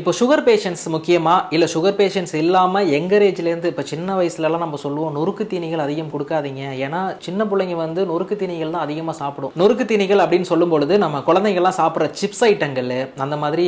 இப்போ sugar patients முக்கியமாக இல்லை சுகர் பேஷண்ட்ஸ் இல்லாமல் எங்கரேஜ்லேருந்து இப்போ சின்ன வயசுலலாம் நம்ம சொல்லுவோம் நொறுக்கு தீனிகள் அதிகம் கொடுக்காதீங்க. ஏன்னா சின்ன பிள்ளைங்க வந்து நொறுக்கு தீனிகள் தான் அதிகமாக சாப்பிடும். நொறுக்கு தீனிகள் அப்படின்னு சொல்லும் பொழுது நம்ம குழந்தைங்கள்லாம் சாப்பிட்ற சிப்ஸ் ஐட்டங்கள் அந்த மாதிரி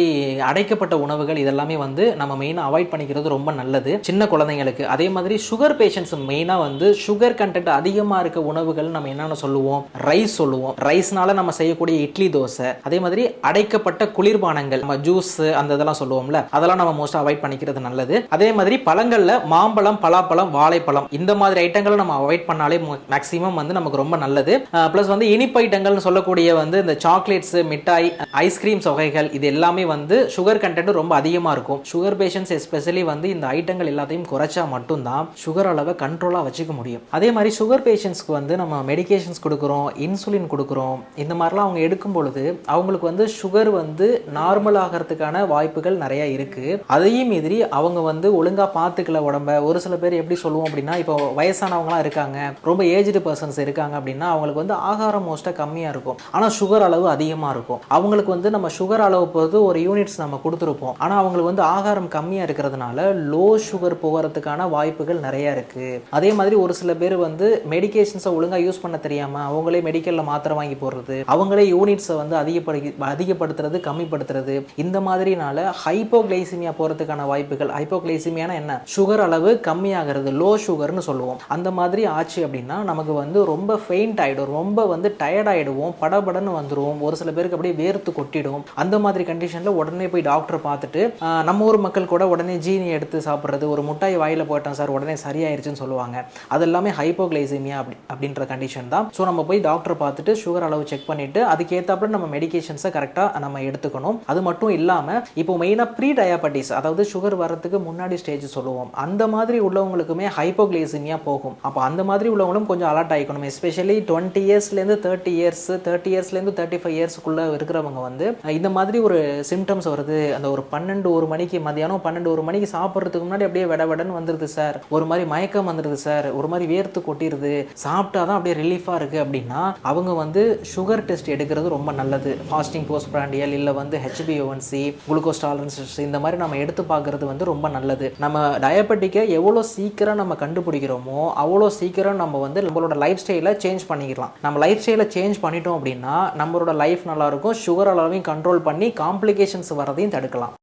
அடைக்கப்பட்ட உணவுகள் இதெல்லாமே வந்து நம்ம மெயினாக அவாய்ட் பண்ணிக்கிறது ரொம்ப நல்லது சின்ன குழந்தைங்களுக்கு. அதே மாதிரி சுகர் பேஷண்ட்ஸ் மெயினாக வந்து சுகர் கண்டென்ட் அதிகமாக இருக்க உணவுகள் நம்ம என்னென்ன சொல்லுவோம்? ரைஸ் சொல்லுவோம். ரைஸ்னால நம்ம செய்யக்கூடிய இட்லி தோசை அதே மாதிரி அடைக்கப்பட்ட குளிர்பானங்கள் நம்ம ஜூஸ் அந்த இதெல்லாம் சொல்லுவோம். சொல்லுவோம்ல அதெல்லாம் நம்ம மோஸ்ட் அவாய்ட் பண்ணிக்கிறது நல்லது. அதே மாதிரி பழங்கள்ல மாம்பழம் பலாப்பழம் வாழைப்பழம் இந்த மாதிரி ஐட்டங்களை நம்ம அவாய்ட் பண்ணாலே மேக்ஸிமம் வந்து நமக்கு ரொம்ப நல்லது. ப்ளஸ் வந்து இனிப்பு ஐட்டங்கள்னு சொல்லக்கூடிய வந்து இந்த சாக்லேட்ஸ் மிட்டாய் ஐஸ்கிரீம்ஸ் வகைகள் இது எல்லாமே வந்து சுகர் கண்டென்ட் ரொம்ப அதிகமாக இருக்கும். சுகர் பேஷண்ட்ஸ் எஸ்பெஷலி வந்து இந்த ஐட்டங்கள் எல்லாத்தையும் குறைச்சா மட்டும்தான் சுகர் அளவை கண்ட்ரோலாக வச்சுக்க முடியும். அதே மாதிரி சுகர் பேஷண்ட்ஸ்க்கு வந்து நம்ம மெடிகேஷன்ஸ் கொடுக்குறோம் இன்சுலின் கொடுக்குறோம் இந்த மாதிரிலாம் அவங்க எடுக்கும் பொழுது அவங்களுக்கு வந்து சுகர் வந்து நார்மல் ஆகிறதுக்கான வாய்ப்புகள் நிறைய இருக்கு. அதையும் மீறி அவங்க வந்து ஒழுங்கா பார்த்துக்கல உடம்ப. ஒரு சில பேர் எப்படி சொல்லுவோம் அப்படின்னா இப்போ வயசானவங்களாம் இருக்காங்க. ரொம்ப ஏஜ்டு பர்சன்ஸ் இருக்காங்க அப்படின்னா அவங்களுக்கு வந்து ஆகாரம் மோஸ்ட்டாக கம்மியாக இருக்கும். ஆனால் சுகர் அளவு அதிகமாக இருக்கும். அவங்களுக்கு வந்து நம்ம சுகர் அளவு பொறுத்து ஒரு யூனிட்ஸ் நம்ம கொடுத்துருப்போம். ஆனால் அவங்களுக்கு வந்து ஆகாரம் கம்மியாக இருக்கிறதுனால லோ சுகர் போகிறதுக்கான வாய்ப்புகள் நிறைய இருக்கு. அதே மாதிரி ஒரு சில பேர் வந்து மெடிகேஷன்ஸை ஒழுங்காக யூஸ் பண்ண தெரியாம அவங்களே மெடிக்கலில் மாத்திரை வாங்கி போடுறது அவங்களே யூனிட்ஸை வந்து அதிகப்படு அதிகப்படுத்துறது கம்மிப்படுத்துறது இந்த மாதிரினால ஹை ஹைப்போகிளைசிமியா போகிறதுக்கான வாய்ப்புகள். ஹைப்போகிளைசிமியான என்ன? சுகர் அளவு கம்மியாகிறது. லோ சுகர்னு சொல்லுவோம். அந்த மாதிரி ஆச்சு அப்படின்னா நமக்கு வந்து ரொம்ப ஃபெயிண்ட் ஆகிடும் ரொம்ப வந்து டயர்ட் ஆகிடுவோம் படபடன்னு வந்துடுவோம் ஒரு சில பேருக்கு அப்படியே வேர்த்து கொட்டிடும். அந்த மாதிரி கண்டிஷனில் உடனே போய் டாக்டரை பார்த்துட்டு நம்ம ஊர் மக்கள் கூட உடனே ஜீனி எடுத்து சாப்பிட்றது ஒரு முட்டாய் வாயில் போட்டேன் சார் உடனே சரியாயிருச்சுன்னு சொல்லுவாங்க. அது எல்லாமே ஹைப்போகிளைசிமியா அப்படி அப்படின்ற கண்டிஷன் தான். ஸோ நம்ம போய் டாக்டரை பார்த்துட்டு சுகர் அளவு செக் பண்ணிட்டு அதுக்கேற்றாப்புல நம்ம மெடிகேஷன்ஸை கரெக்டாக நம்ம எடுத்துக்கணும். அது மட்டும் இல்லாமல் இப்போ மெயினாக ப்ரீ டயாபட்டிஸ் அதாவது சுகர் வர்றதுக்கு முன்னாடி ஸ்டேஜ் சொல்லுவோம். அந்த மாதிரி உள்ளவங்களுக்குமே ஹைப்போகிளைசிமியா போகும். அப்போ அந்த மாதிரி உள்ளவங்களும் கொஞ்சம் அலர்ட் ஆகிக்கணும் எஸ்பெஷலி டுவெண்ட்டி இயர்ஸ்லேருந்து தேர்ட்டி இயர்ஸ் தேர்ட்டி இயர்ஸ்லேருந்து தேர்ட்டி ஃபைவ் இயர்ஸ்க்குள்ளே இருக்கிறவங்க வந்து இந்த மாதிரி ஒரு சிம்டம்ஸ் வருது. அந்த ஒரு பன்னெண்டு ஒரு மணிக்கு மதியானம் பன்னெண்டு ஒரு மணிக்கு சாப்பிட்றதுக்கு முன்னாடி அப்படியே விட விடன்னு வந்துருது சார் ஒரு மாதிரி மயக்கம் வந்துருது சார் ஒரு மாதிரி வேர்த்து கொட்டிடுது சாப்பிட்டா தான் அப்படியே ரிலீஃபாக இருக்குது அப்படின்னா அவங்க வந்து சுகர் டெஸ்ட் எடுக்கிறது ரொம்ப நல்லது. ஃபாஸ்டிங் போஸ்ட் பிராண்டியல் இல்லை வந்து ஹெச்பிஓன்சி குளுக்கோஸ் டாலரன்ஸ் இந்த மாதிரி நம்ம எடுத்து பார்க்கறது வந்து ரொம்ப நல்லது. நம்ம டயபெட்டிக்கை எவ்வளோ சீக்கிரம் நம்ம கண்டுபிடிக்கிறோமோ அவ்வளோ சீக்கிரம் நம்ம வந்து நம்மளோட லைஃப் ஸ்டைலை சேஞ்ச் பண்ணிக்கலாம். நம்ம லைஃப் ஸ்டைலை சேஞ்ச் பண்ணிட்டோம் அப்படின்னா நம்மளோட லைஃப் நல்லா இருக்கும் சுகர் அளவையும் கண்ட்ரோல் பண்ணி காம்ப்ளிகேஷன்ஸ் வரதையும் தடுக்கலாம்.